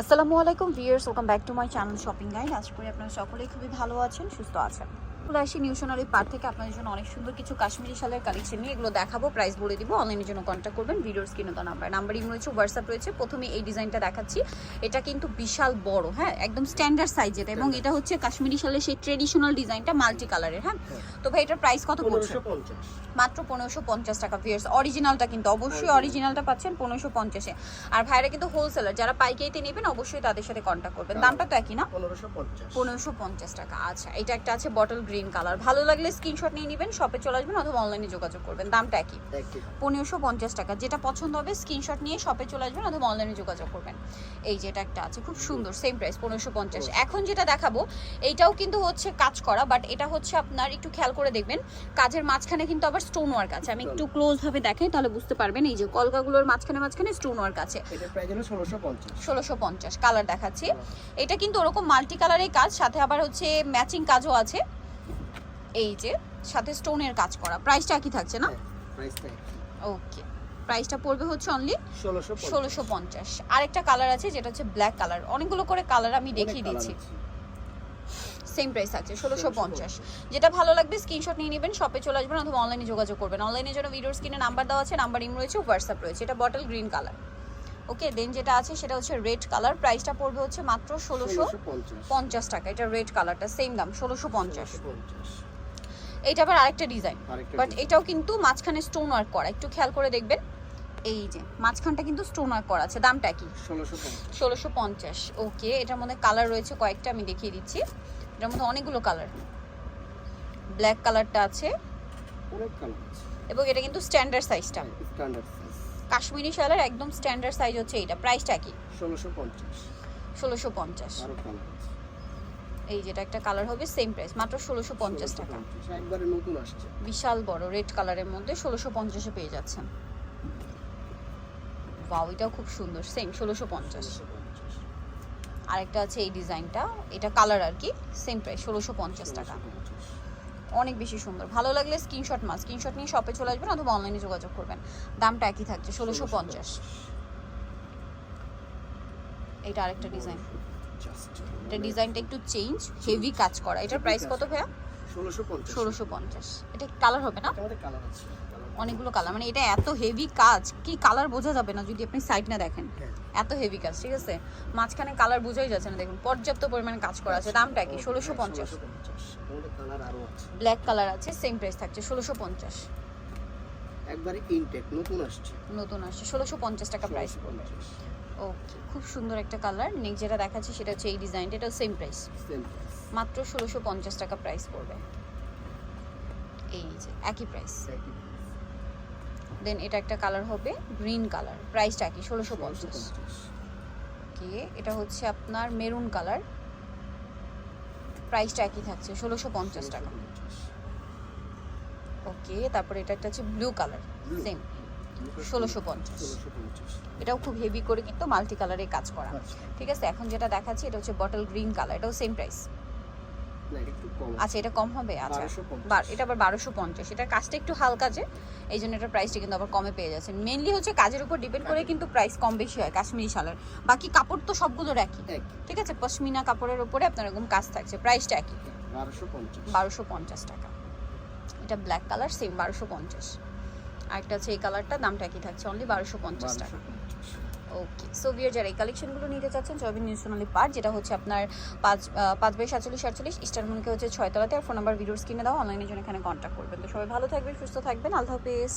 আসসালামু আলাইকুম viewers welcome back to my channel shopping guide আশা করি আপনারা সকলেই খুবই ভালো আছেন, সুস্থ আছেন। চলে আসি নিউ সোনালি পার থেকে আপনাদের জন্য অনেক সুন্দর কিছু কাশ্মীরি শালের কালেকশন নিয়ে এগুলো দেখাবো প্রাইস বলে দিব অনলাইনের জন্য কন্ট্যাক্ট করবেন ভিডিওর স্ক্রিনে তো নাম্বার নাম্বার ইম রয়েছে হোয়াটসঅ্যাপ রয়েছে প্রথমে এই ডিজাইনটা দেখাচ্ছি এটা কিন্তু বিশাল বড় হ্যাঁ একদম স্ট্যান্ডার্ড সাইজের এবং এটা হচ্ছে কাশ্মীরি শালের সেই ট্রেডিশনাল ডিজাইনটা মাল্টি কালারের হ্যাঁ। তো ভাই এটার প্রাইস কত পড়ছে? মাত্র পনেরোশো পঞ্চাশ টাকা ভিয়ার্স অরিজিনালটা কিন্তু অবশ্যই অরিজিনালটা পাচ্ছেন পনেরোশো পঞ্চাশে। আর ভাইরা কিন্তু হোলসেলার যারা পাইকারিতে নেবেন অবশ্যই তাদের সাথে কন্ট্যাক্ট করবেন। দামটা তো একই না? পনেরোশো পঞ্চাশ। টাকা আচ্ছা এটা একটা আছে বটল গ্রিন কালার। ভালো লাগলে স্ক্রিনশট নিয়ে নেবেন শপে চলে আসবেন অথবা অনলাইনে যোগাযোগ করবেন। দামটা একই। পনেরোশো পঞ্চাশ টাকা। যেটা পছন্দ হবে স্ক্রিনশট নিয়ে শপে চলে আসবেন অথবা অনলাইনে যোগাযোগ করবেন। এই যেটা একটা আছে খুব সুন্দর সেম প্রাইস পনেরোশো পঞ্চাশ। এখন যেটা দেখাবো এইটাও কিন্তু হচ্ছে কাজ করা বাট এটা হচ্ছে আপনার একটু খেয়াল করে দেখবেন কাজের মাঝখানে কিন্তু আবার স্টোন ওয়ার্ক আছে। আমি একটু ক্লোজ ভাবে দেখাই তাহলে বুঝতে পারবেন। এই যে কলকাগুলোর মাঝখানে মাঝখানে স্টোন ওয়ার্ক আছে। ষোলোশো পঞ্চাশ। ষোলোশো পঞ্চাশ কালার দেখাচ্ছি। এটা কিন্তু ওরকম মাল্টি কালারের কাজ সাথে আবার হচ্ছে ম্যাচিং কাজও আছে। এই যে সাথে স্টোনের কাজ করা। প্রাইসটা কি থাকছে না? ওকে প্রাইসটা পড়বে হচ্ছে অনলি ষোলোশো পঞ্চাশ। আরেকটা কালার আছে যেটা হচ্ছে ব্ল্যাক কালার অনেকগুলো করে কালার আমি দেখিয়ে দিচ্ছি। সেম প্রাইস থাকছে ষোলোশো পঞ্চাশ। যেটা ভালো লাগবে স্ক্রিনশট নিয়ে নেবেন শপে চলে আসবেন অথবা অনলাইনে যোগাযোগ করবেন। অনলাইনে জন্য ভিডিওর স্ক্রিনে নাম্বার দেওয়া আছে নাম্বার ইম রয়েছে হোয়াটসঅ্যাপ রয়েছে। এটা bottle green colour okay then যেটা আছে সেটা হচ্ছে রেড কালার প্রাইসটা পড়বে হচ্ছে মাত্র ষোলোশো পঞ্চাশ। টাকা। এটা রেড কালারটা সেম দাম ষোলোশো পঞ্চাশ। এইটা আবার আরেকটা ডিজাইন বাট এটাও কিন্তু মাঝখানে স্টোন ওয়ার্ক করা। একটু খেয়াল করে দেখবেন এই যে মাঝখানটা কিন্তু স্টোন ওয়ার্ক করা আছে দামটা কি? ষোলোশো পঞ্চাশ। ওকে এটার মধ্যে কালার রয়েছে কয়েকটা আমি দেখিয়ে দিচ্ছি। এটার মধ্যে অনেকগুলো কালার ব্ল্যাক কালারটা আছে এবং এটা কিন্তু স্ট্যান্ডার্ড সাইজটা স্ট্যান্ডার্ড কাশ্মীরি শালের একদম স্ট্যান্ডার্ড সাইজ হচ্ছে এইটা। প্রাইসটা কি? ষোলোশো পঞ্চাশ। ষোলোশো পঞ্চাশ। এই যেটা একটা কালার হবে সেম প্রাইস মাত্র ষোলোশো পঞ্চাশ টাকা। 1650 একবারে নতুন আসছে। বিশাল বড় রেড কালারের মধ্যে ষোলোশো পঞ্চাশে পেয়ে যাচ্ছেন। বাউ এটাও খুব সুন্দর সেম ষোলোশো পঞ্চাশ। 1650 আরেকটা আছে এই ডিজাইনটা এটা কালার আর কি সেম প্রাইস ষোলোশো পঞ্চাশ টাকা। অনেক বেশি সুন্দর ভালো লাগলে স্ক্রিনশট মাস স্ক্রিনশট নিয়ে শপে চলে আসবেন অথবা অনলাইনে যোগাযোগ করবেন। দামটা একই থাকছে ষোলোশো পঞ্চাশ। এটা আরেকটা ডিজাইন এটা ডিজাইনটা একটু চেঞ্জ হেভি কাজ করা। এটার প্রাইস কত ভাইয়া? ষোলোশো পঞ্চাশ। এটা কালার হবে না? আমাদের কালার আছে। অনেকগুলো কালার মানে এটা এত হেভি কাজ কি কালার বোঝা যাবে না যদি আপনি সাইড না দেখেন? হ্যাঁ। এত হেভি কাজ ঠিক আছে? মাঝখানে কালার বোঝাই যাচ্ছে না। দেখুন পর্যাপ্ত পরিমাণে কাজ করা আছে। দামটা কি? ষোলোশো পঞ্চাশ। 1650 আমাদের কালার আরও আছে। ব্ল্যাক কালার আছে সেম প্রাইস থাকছে ষোলোশো পঞ্চাশ। একবারে ইনটেক নতুন আসছে। নতুন আসছে ষোলোশো পঞ্চাশ টাকা প্রাইস পড়বে 1650 ওকে খুব সুন্দর একটা কালার। নেক্সট যেটা দেখাচ্ছি সেটা হচ্ছে এই ডিজাইনটা এটাও সেম প্রাইস সেম প্রাইস মাত্র ষোলোশো পঞ্চাশ টাকা প্রাইস পড়বে। এই যে একই প্রাইস একই দেন এটা একটা কালার হবে গ্রিন কালার। প্রাইসটা কি ষোলোশো পঞ্চাশ। 1650 ওকে এটা হচ্ছে আপনার মেরুন কালার। প্রাইসটা একই থাকছে ষোলোশো পঞ্চাশ টাকা। ওকে তারপরে এটা একটা হচ্ছে ব্লু কালার। সেম ষোলোশো পঞ্চাশ। এটাও খুব হেভি করে কিন্তু মাল্টি কালারে কাজ করা। আচ্ছা। ঠিক আছে এখন যেটা দেখাচ্ছি এটা হচ্ছে বটল গ্রিন কালার এটাও সেম প্রাইস আচ্ছা এটা কম হবে? আচ্ছা। 1250 এটা আবার বারোশো পঞ্চাশ। এটা কাজটা একটু হালকা যে এই জন্য এটার প্রাইসটা কিন্তু আবার কমে পেয়ে যাচ্ছেন মেনলি হচ্ছে কাজের উপর ডিপেন্ড করে কিন্তু প্রাইস কম বেশি হয় কাশ্মীরি শালের। বাকি কাপড় তো সবগুলোর একই। ঠিক আছে পশমিনা কাপড়ের উপরে আপনার এরকম কাজ থাকছে প্রাইসটা একই। বারোশো পঞ্চাশ। টাকা। এটা ব্ল্যাক কালার সেম বারোশো পঞ্চাশ। আরেকটা আছে এই কালারটা দামটা একই থাকছে অনলি বারোশো পঞ্চাশ টাকা। ওকে সো বিয়ার যারা এই কালেকশনগুলো নিতে চাচ্ছেন জয়বিন নিউজ সোনালি পার্ট যেটা হচ্ছে আপনার পাঁচ পাঁচ বাই সাতচল্লিশ সাতচল্লিশ ইস্টারমনকে হচ্ছে ছয়তলাতে আর ফোন নাম্বার ভিডিওর স্ক্রিনে দাও অনলাইনের জন্য এখানে কন্ট্যাক্ট করবেন। তো সবাই ভালো থাকবেন সুস্থ থাকবেন আল্লাহ হাফিজ।